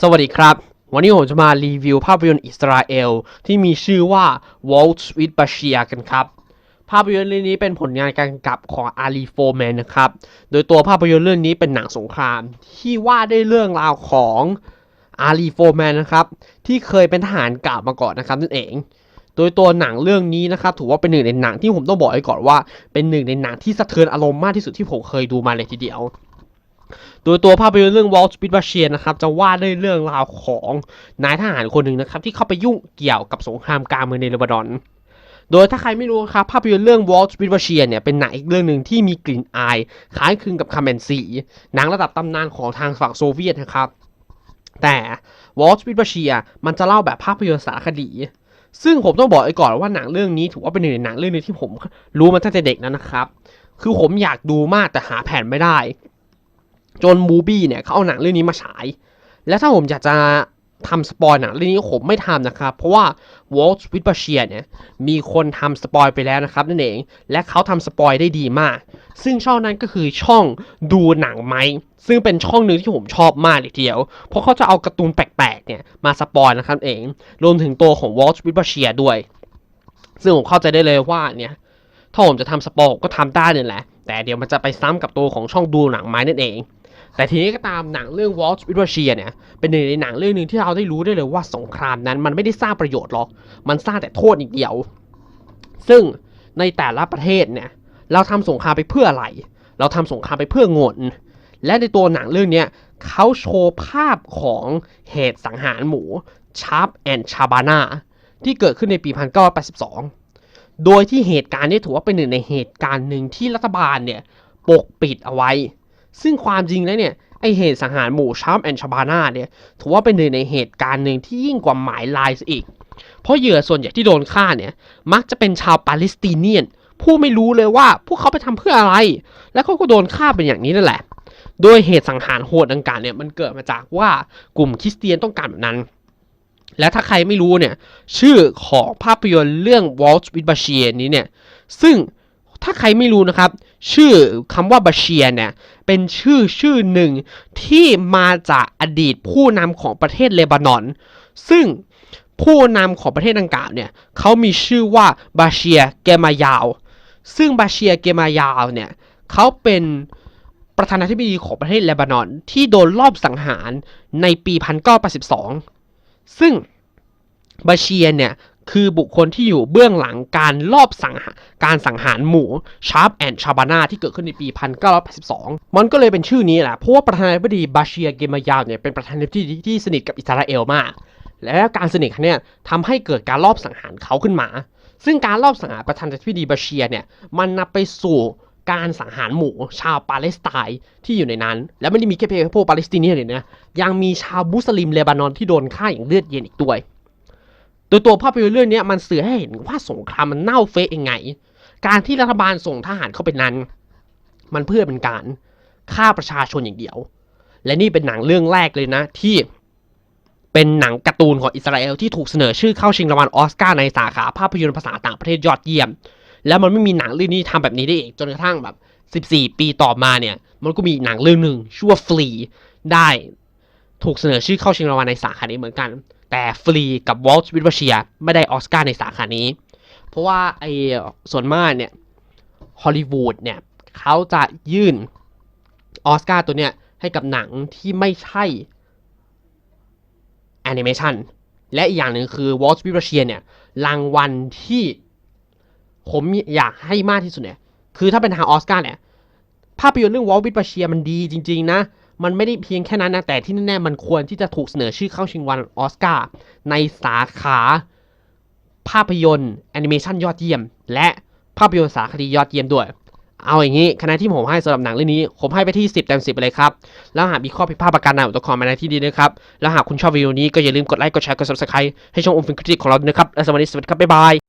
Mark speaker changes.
Speaker 1: สวัสดีครับ วันนี้ผมจะมารีวิวภาพยนตร์อิสราเอล ที่มีชื่อว่า Walt with Bashir กันครับ ภาพยนตร์เรื่องนี้เป็นผลงานการกำกับของอาลีโฟแมนนะครับ โดยตัวภาพยนตร์เรื่องนี้เป็นหนังสงคราม ที่ว่าได้วยเรื่องราวของอาลีโฟแมนนะครับที่เคยเป็นทหารเก่ามาก่อนนะครับนั่นเอง โดยตัวหนังเรื่องนี้นะครับถือว่าเป็นหนึ่งในหนังที่ผมต้องบอกไว้ก่อนว่า เป็นหนึ่งในหนังที่สะเทือนอารมณ์มากที่สุดที่ผมเคยดูมาเลยทีเดียว โดยตัวภาพยนตร์เรื่อง Walt with Bashir นะครับจะว่าด้วยเรื่องราวของนายทหารคนหนึ่งนะครับที่เข้าไปยุ่งเกี่ยวกับสงครามกลางเมืองในเลบานอน โดยถ้าใครไม่รู้ครับภาพยนตร์เรื่อง Walt with Bashir เนี่ยเป็นหนังอีกเรื่องหนึ่งที่มีกลิ่นอายคล้ายคลึงกับคาเมนซีหนังระดับตำนานของทางฝั่งโซเวียตนะครับแต่ Walt with Bashir มันจะเล่าแบบภาพยนตร์สารคดี ซึ่งผมต้องบอกไว้ก่อนว่าหนังเรื่องนี้ถือว่าเป็นหนึ่งในหนังเรื่องนึงที่ผมรู้มาตั้งแต่เด็กแล้วนะครับ คือผมอยากดูมากแต่หาแผ่นไม่ได้ จนมูบี้เนี่ยเขาเอาหนังเรื่องนี้มาฉาย และถ้าผมอยากจะทำสปอยหนังเรื่องนี้ผมไม่ทำนะครับ เพราะว่า Walt with Bashir เนี่ยมีคนทำสปอยไปแล้วนะครับนั่นเอง และเขาทำสปอยได้ดีมาก ซึ่งช่องนั้นก็คือช่องดูหนังไหม ซึ่งเป็นช่องหนึ่งที่ผมชอบมากเลยทีเดียว เพราะเขาจะเอาการ์ตูนแปลกๆเนี่ยมาสปอยนะครับเอง รวมถึงตัวของ Walt with Bashir ด้วย ซึ่งผมเข้าใจได้เลยว่าเนี่ยถ้าผมจะทำสปอยก็ทำได้เนี่ยแหละ แต่เดี๋ยวมันจะไปซ้ำกับตัวของช่องดูหนังไม้นั่นเอง แต่ทีนี้ก็ตามหนังเรื่อง Walt with Bashir เนี่ย เป็นหนึ่งในหนังเรื่องหนึ่งที่เราได้รู้ได้เลยว่าสงครามนั้นมันไม่ได้สร้างประโยชน์หรอก มันสร้างแต่โทษอย่างเดียว ซึ่งในแต่ละประเทศเนี่ย เราทำสงครามไปเพื่ออะไร เราทำสงครามไปเพื่อเงิน และในตัวหนังเรื่องเนี้ยเขาโชว์ภาพของเหตุสังหารหมูชาร์ปแอนชาบานาที่เกิดขึ้นในปี 1982 โดยที่เหตุการณ์นี้ถือว่าเป็นหนึ่งในเหตุการณ์หนึ่งที่รัฐบาลเนี่ยปกปิดเอาไว้ ซึ่งความจริงแล้วเนี่ยไอเหตุสังหารหมู่ชาร์ปแอนชาบานาเนี่ยถือว่าเป็นหนึ่งในเหตุการณ์หนึ่งที่ยิ่งกว่าหมายลายซะอีก เพราะเหยื่อส่วนใหญ่ที่โดนฆ่าเนี่ยมักจะเป็นชาวปาเลสไตเนียน ผู้ไม่รู้เลยว่าพวกเขาไปทำเพื่ออะไร และเขาก็โดนฆ่าเป็นอย่างนี้นั่นแหละ โดยเหตุสังหารโหดดังกล่าวเนี่ยมันเกิดมาจากว่ากลุ่มคริสเตียนต้องการแบบนั้น และถ้าใครไม่รู้เนี่ยชื่อของภาพยนตร์เรื่อง Walt with Bashir นี้เนี่ยซึ่ง ถ้าใครไม่รู้นะครับ ชื่อคำว่าบาเชียเนี่ยเป็นชื่อชื่อหนึ่งที่มาจากอดีตผู้นำของประเทศเลบานอน ซึ่งผู้นำของประเทศดังกล่าวเนี่ยเขามีชื่อว่าบาเชียเกมายาว ซึ่งบาเชียเกมายาวเนี่ยเขาเป็นประธานาธิบดีของประเทศเลบานอน ที่โดนลอบสังหารในปี 1982 ซึ่งบาเชียเนี่ย คือบุคคลที่อยู่เบื้องหลังการลอบสังหการสังหารหมู่ชาร์ปแอนชาบานาที่เกิดขึ้นในปี 1982 มันก็เลยเป็นชื่อนี้แหละ เพราะว่าประธานาธิบดีบาเชียเกมายาวเนี่ยเป็นประธานาธิบดีที่สนิทกับอิสราเอลมาก และการสนิทคันเนี้ยทำให้เกิดการลอบสังหารเขาขึ้นมา ซึ่งการลอบสังหารประธานาธิบดีบาเชียเนี่ยมันนำไปสู่การสังหารหมู่ชาวปาเลสไตน์ที่อยู่ในนั้น และไม่ได้มีแค่เพียงพวกปาเลสไตเนียนเลยนะยังมีชาวมุสลิมเลบานอนที่โดนฆ่าอย่างเลือดเย็นอีกด้วย โดยตัวภาพยนตร์เรื่องนี้มันสื่อให้เห็นว่าสงครามมันเน่าเฟะยังไง การที่รัฐบาลส่งทหารเข้าไปนั้น มันเพื่อเป็นการฆ่าประชาชนอย่างเดียว และนี่เป็นหนังเรื่องแรกเลยนะที่เป็นหนังการ์ตูนของอิสราเอลที่ถูกเสนอชื่อเข้าชิงรางวัลอสการ์ในสาขาภาพยนตร์ภาษาต่างประเทศยอดเยี่ยม แล้วมันไม่มีหนังเรื่องนี้ทำแบบนี้ได้อีกจนกระทั่งแบบ 14 ปีต่อมาเนี่ย มันก็มีหนังเรื่องหนึ่งชื่อว่าฟรีได้ถูกเสนอชื่อเข้าชิงรางวัลในสาขานี้เหมือนกัน แต่ฟรีกับวอลต์วิทเชียไม่ได้ออสการ์ในสาขานี้ เพราะว่าไอ้ส่วนมากเนี่ยฮอลลีวูดเนี่ยเขาจะยื่นออสการ์ตัวเนี้ยให้กับหนังที่ไม่ใช่แอนิเมชันและอีกอย่างหนึ่งคือวอลต์วิทเชียเนี่ยรางวัลที่ผมอยากให้มากที่สุดเนี่ยคือถ้าเป็นทางออสการ์เนี่ยภาพยนตร์เรื่องวอลวิทเชียมันดีจริง ๆ นะ มันไม่ได้เพียงแค่นั้นนะ แต่ที่แน่ๆมันควรที่จะถูกเสนอชื่อเข้าชิงวัลออสการ์ในสาขาภาพยนตร์แอนิเมชันยอดเยี่ยม และภาพยนตร์สารคดียอดเยี่ยมด้วย เอาอย่างนี้คะแนนที่ผมให้สำหรับหนังเรื่องนี้ ผมให้ไปที่ 10เต็ม10ไปเลยครับ แล้วหากมีข้อผิดพลาดประการใดผมต้องขอมาในที่ดีนะครับ แล้วหากคุณชอบวิดีโอนี้ก็อย่าลืมกดไลค์ กดแชร์ กด subscribe ให้ช่องอมฟินคริติของเราด้วยนะครับ และสวัสดีสวัสดีครับ บ๊ายบาย